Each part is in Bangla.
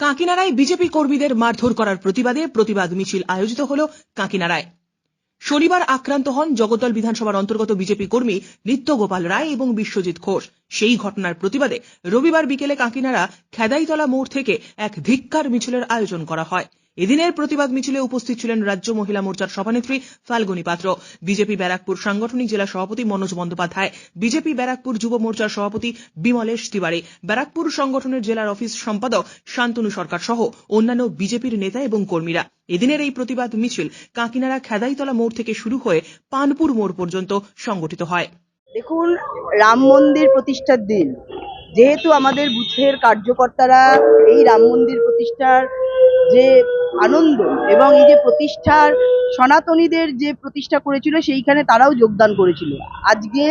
কাঁকিনাড়ায় বিজেপি কর্মীদের মারধর করার প্রতিবাদে প্রতিবাদ মিছিল আয়োজিত হল কাঁকিনাড়ায়। শনিবার আক্রান্ত হন জগদ্দল বিধানসভার অন্তর্গত বিজেপি কর্মী নিত্যগোপাল রায় এবং বিশ্বজিৎ ঘোষ। সেই ঘটনার প্রতিবাদে রবিবার বিকেলে কাঁকিনাড়া খেদাইতলা মোড় থেকে এক ধিক্কার মিছিলের আয়োজন করা হয়। এদিনের প্রতিবাদ মিছিলে উপস্থিত ছিলেন রাজ্য মহিলা মোর্চার সভানেত্রী ফাল্গুনী পাত্র। বিজেপি ব্যারাকপুর সাংগঠনিক জেলা সভাপতি মনোজ বন্দ্যোপাধ্যায়, বিজেপি ব্যারাকপুর যুব মোর্চার সভাপতি বিমলেশ তিওয়ারি, ব্যারাকপুর সংগঠনের জেলার অফিস সম্পাদক শান্তনু সরকার সহ অন্যান্য বিজেপির নেতা এবং কর্মীরা। এদিনের এই প্রতিবাদ মিছিল কাঁকিনাড়া খেদাইতলা মোড় থেকে শুরু হয়ে পানপুর মোড় পর্যন্ত সংগঠিত হয়। দেখুন, রাম মন্দির প্রতিষ্ঠার দিন। যেহেতু আমাদের বুথের কার্যকর্তারা এই রাম মন্দির প্রতিষ্ঠার যে আনন্দ এবং এই যে প্রতিষ্ঠার সনাতনীদের যে প্রতিষ্ঠা করেছিল, সেইখানে তারাও যোগদান করেছিল। আজকে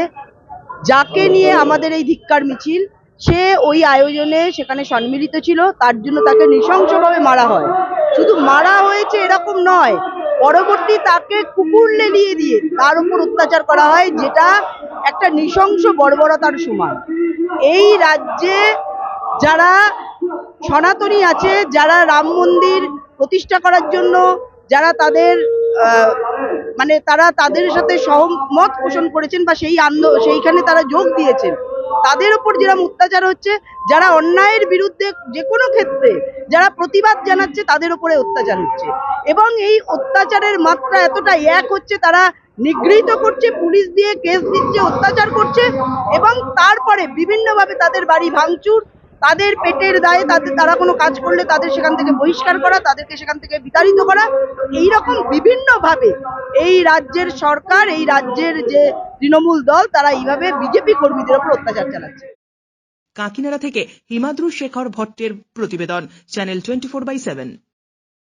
যাকে নিয়ে আমাদের এই ধিক্কার মিছিল, সে ওই আয়োজনে সেখানে সম্মিলিত ছিল, তার জন্য তাকে নৃশংসভাবে মারা হয়। শুধু মারা হয়েছে এরকম নয়, পরবর্তী তাকে কুকুর লেলিয়ে দিয়ে তার উপর অত্যাচার করা হয়, যেটা একটা নৃশংস বর্বরতার সমান। এই রাজ্যে যারা সনাতনী আছে, যারা রাম মন্দির প্রতিষ্ঠা করার জন্য যারা তাদের মানে তারা তাদের সাথে সহমত পোষণ করেছেন বা সেই আন্দো, সেইখানে তারা যোগ দিয়েছেন। তাদের উপর যেরকম অত্যাচার হচ্ছে, যারা অন্যায়ের বিরুদ্ধে যে কোনো ক্ষেত্রে যারা প্রতিবাদ জানাচ্ছে, তাদের উপরে অত্যাচার হচ্ছে। এবং এই অত্যাচারের মাত্রা এতটা এক হচ্ছে, তারা নিগৃহীত করছে, পুলিশ দিয়ে কেস দিচ্ছে, অত্যাচার করছে এবং তারপরে বিভিন্নভাবে তাদের বাড়ি ভাঙচুর তাদের পেটের দায়ে তাদের, তারা কোনো কাজ করলে তাদের সেখান থেকে বহিষ্কার করা, তাদেরকে সেখান থেকে বিতাড়িত করা। এই এইরকম বিভিন্নভাবে এই রাজ্যের সরকার, এই রাজ্যের যে তৃণমূল দল, তারা এইভাবে বিজেপি কর্মীদের উপর অত্যাচার চালাচ্ছে। কাকিনাড়া থেকে হিমাদ্রু শেখর ভট্টের প্রতিবেদন, channel twenty four by seven.